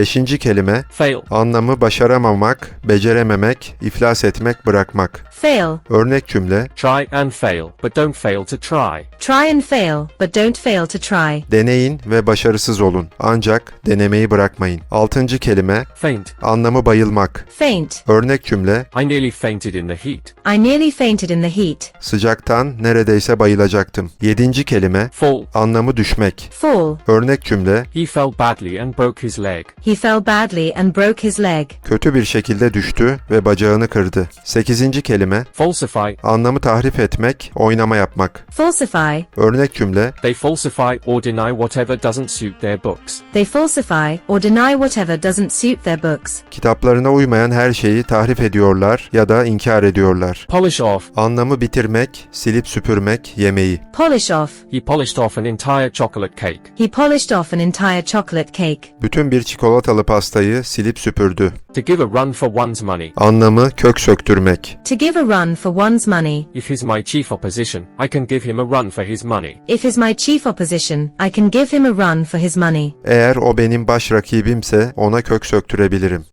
Beşinci kelime fail, anlamı başaramamak, becerememek, iflas etmek, bırakmak. fail, Örnek cümle try and fail, but don't fail to try. try and fail, but don't fail to try. deneyin ve başarısız olun. Ancak denemeyi bırakmayın. Altıncı kelime Faint, anlamı bayılmak. Faint, Örnek cümle I nearly fainted in the heat. I nearly fainted in the heat. sıcaktan neredeyse bayılacaktım. Yedinci kelime Fall, anlamı düşmek. Fall, Örnek cümle he fell badly and broke his leg. he fell badly and broke his leg. kötü bir şekilde düştü ve bacağını kırdı. Sekizinci kelime Falsify, anlamı tahrip etmek, oynama yapmak. Falsify, Örnek cümle they falsify or deny whatever doesn't suit their books. they falsify or deny whatever doesn't suit their books. kitaplarına uymayan her şeyi tahrip ediyorlar ya da inkar ediyorlar. Polish off, Anlamı bitirmek, silip süpürmek, yemeği. Polish off, he polished off an entire chocolate cake. he polished off an entire chocolate cake. Bütün bir çikolatalı pastayı silip süpürdü. To give a run for one's money. Anlamı kök söktürmek. To give a run for one's money. If he's my chief opposition, I can give him a run for his money. If he's my chief opposition, I can give him a run for his money. Eğer o benim baş rakibimse ona kök söktürebilirim.